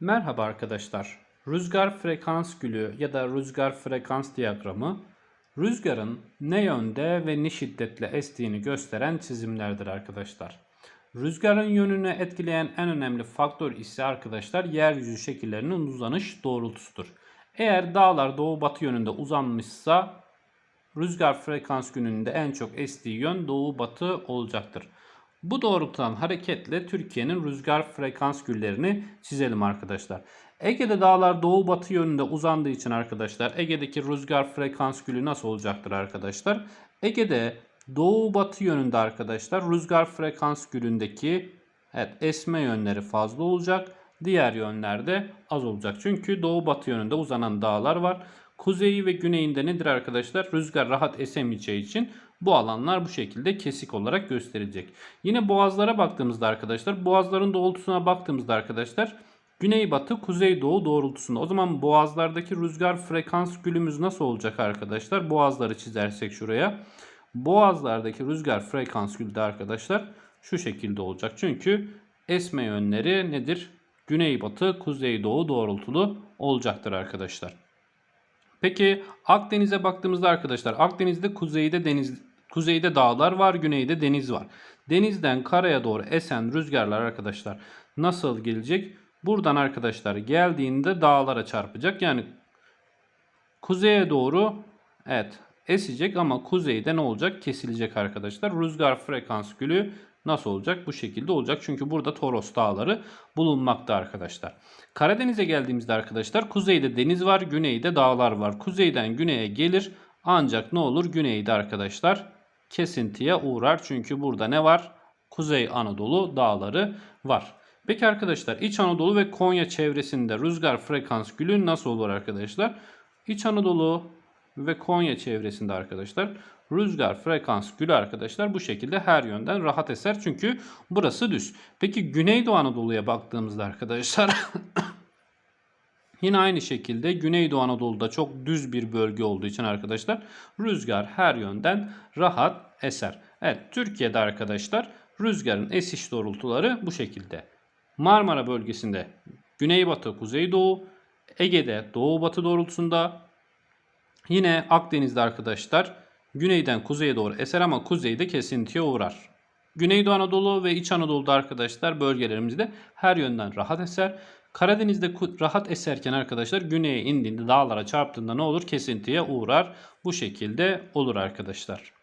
Merhaba arkadaşlar. Rüzgar frekans gülü ya da rüzgar frekans diyagramı rüzgarın ne yönde ve ne şiddetle estiğini gösteren çizimlerdir arkadaşlar. Rüzgarın yönünü etkileyen en önemli faktör ise arkadaşlar yeryüzü şekillerinin uzanış doğrultusudur. Eğer dağlar doğu batı yönünde uzanmışsa rüzgar frekans gününde en çok estiği yön doğu batı olacaktır. Bu doğrultudan hareketle Türkiye'nin rüzgar frekans güllerini çizelim arkadaşlar. Ege'de dağlar doğu batı yönünde uzandığı için arkadaşlar Ege'deki rüzgar frekans gülü nasıl olacaktır arkadaşlar? Ege'de doğu batı yönünde arkadaşlar rüzgar frekans gülündeki evet, esme yönleri fazla olacak. Diğer yönlerde az olacak. Çünkü doğu batı yönünde uzanan dağlar var. Kuzeyi ve güneyinde nedir arkadaşlar? Rüzgar rahat esemeyeceği için bu alanlar bu şekilde kesik olarak gösterilecek. Yine boğazlara baktığımızda arkadaşlar boğazların doğrultusuna baktığımızda arkadaşlar güneybatı kuzeydoğu doğrultusunda. O zaman boğazlardaki rüzgar frekans gülümüz nasıl olacak arkadaşlar? Boğazları çizersek şuraya. Boğazlardaki rüzgar frekans gülü de arkadaşlar şu şekilde olacak. Çünkü esme yönleri nedir? Güneybatı kuzeydoğu doğrultulu olacaktır arkadaşlar. Peki Akdeniz'e baktığımızda arkadaşlar Akdeniz'de kuzeyde deniz kuzeyde dağlar var, güneyde deniz var. Denizden karaya doğru esen rüzgarlar arkadaşlar nasıl gelecek? Buradan arkadaşlar geldiğinde dağlara çarpacak. Yani kuzeye doğru evet esecek ama kuzeyde ne olacak? Kesilecek arkadaşlar. Rüzgar frekans gülü nasıl olacak? Bu şekilde olacak. Çünkü burada Toros dağları bulunmakta arkadaşlar. Karadeniz'e geldiğimizde arkadaşlar kuzeyde deniz var, güneyde dağlar var. Kuzeyden güneye gelir ancak ne olur? Güneyde arkadaşlar kesintiye uğrar. Çünkü burada ne var? Kuzey Anadolu dağları var. Peki arkadaşlar İç Anadolu ve Konya çevresinde rüzgar frekans gülü nasıl olur arkadaşlar? İç Anadolu ve Konya çevresinde arkadaşlar rüzgar frekans gülü arkadaşlar bu şekilde her yönden rahat eser. Çünkü burası düz. Peki Güneydoğu Anadolu'ya baktığımızda arkadaşlar Yine aynı şekilde Güneydoğu Anadolu'da çok düz bir bölge olduğu için arkadaşlar rüzgar her yönden rahat eser. Evet Türkiye'de arkadaşlar rüzgarın esiş doğrultuları bu şekilde. Marmara bölgesinde güneybatı kuzeydoğu, Ege'de doğu batı doğrultusunda, yine Akdeniz'de arkadaşlar güneyden kuzeye doğru eser ama kuzeyde kesintiye uğrar. Güneydoğu Anadolu ve İç Anadolu'da arkadaşlar bölgelerimizde her yönden rahat eser. Karadeniz'de rahat eserken arkadaşlar güneye indiğinde dağlara çarptığında ne olur? Kesintiye uğrar. Bu şekilde olur arkadaşlar.